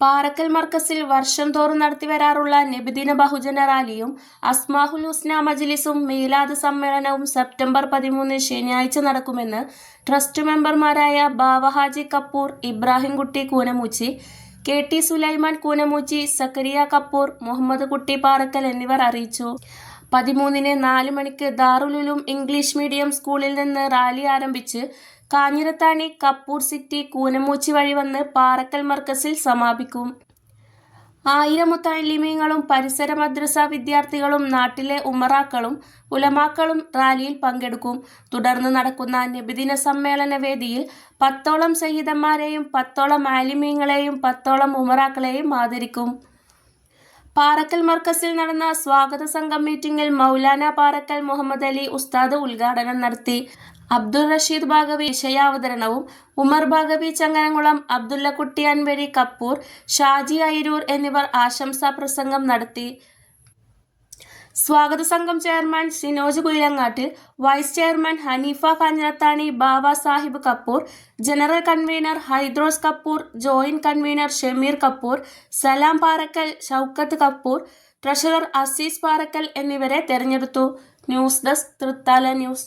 പാറക്കൽ മർക്കസിൽ വർഷം തോറും നടത്തിവരാറുള്ള നബിദിന ബഹുജന റാലിയും അസ്മാഹുൽ ഹുസ്ന മജ്ലിസും മീലാദ് സമ്മേളനവും സെപ്റ്റംബർ പതിമൂന്ന് ശനിയാഴ്ച നടക്കുമെന്ന് ട്രസ്റ്റ് മെമ്പർമാരായ ബാവഹാജി കപ്പൂർ ഇബ്രാഹിംകുട്ടി കൂനമൂച്ചി കെ ടി സുലൈമാൻ കൂനമൂച്ചി സക്കരിയ കപ്പൂർ മുഹമ്മദ് കുട്ടി പാറക്കൽ എന്നിവർ അറിയിച്ചു. പതിമൂന്നിന് നാല് മണിക്ക് ദാറുലുലും ഇംഗ്ലീഷ് മീഡിയം സ്കൂളിൽ നിന്ന് റാലി ആരംഭിച്ച് കാഞ്ഞിരത്താണി കപ്പൂർ സിറ്റി കൂനമൂച്ചി വഴി വന്ന് പാറക്കൽ മർക്കസിൽ സമാപിക്കും. ആയിരം മുത്തലിമീങ്ങളും പരിസര മദ്രസ വിദ്യാർത്ഥികളും നാട്ടിലെ ഉമറാക്കളും ഉലമാക്കളും റാലിയിൽ പങ്കെടുക്കും. തുടർന്ന് നടക്കുന്ന നബിദിന സമ്മേളന വേദിയിൽ പത്തോളം സഹിതന്മാരെയും പത്തോളം ആലിമീങ്ങളെയും പത്തോളം ഉമറാക്കളെയും ആദരിക്കും. പാറക്കൽ മർക്കസിൽ നടന്ന സ്വാഗത സംഘം മീറ്റിംഗിൽ മൗലാന പാറക്കൽ മുഹമ്മദ് അലി ഉസ്താദ് ഉദ്ഘാടനം നടത്തി അബ്ദുൾ റഷീദ് ഭാഗവി വിഷയാവതരണവും ഉമർ ഭാഗവി ചങ്ങനകുളം അബ്ദുള്ളക്കുട്ടി അൻവരി കപ്പൂർ ഷാജി അയിരൂർ എന്നിവർ ആശംസാ പ്രസംഗം നടത്തി സ്വാഗത സംഘം chairman Sinoj കുയിലങ്ങാട്ടിൽ vice chairman Haneefa Kanjirathani Baba Sahib Kappur general convener Hydros Kappur joint convener Shameer Kappur Salam Parakkal Shoukath Kappur treasurer Azeez Parakkal എന്നിവരെ തെരഞ്ഞെടുത്തു. News desk Thrithala news.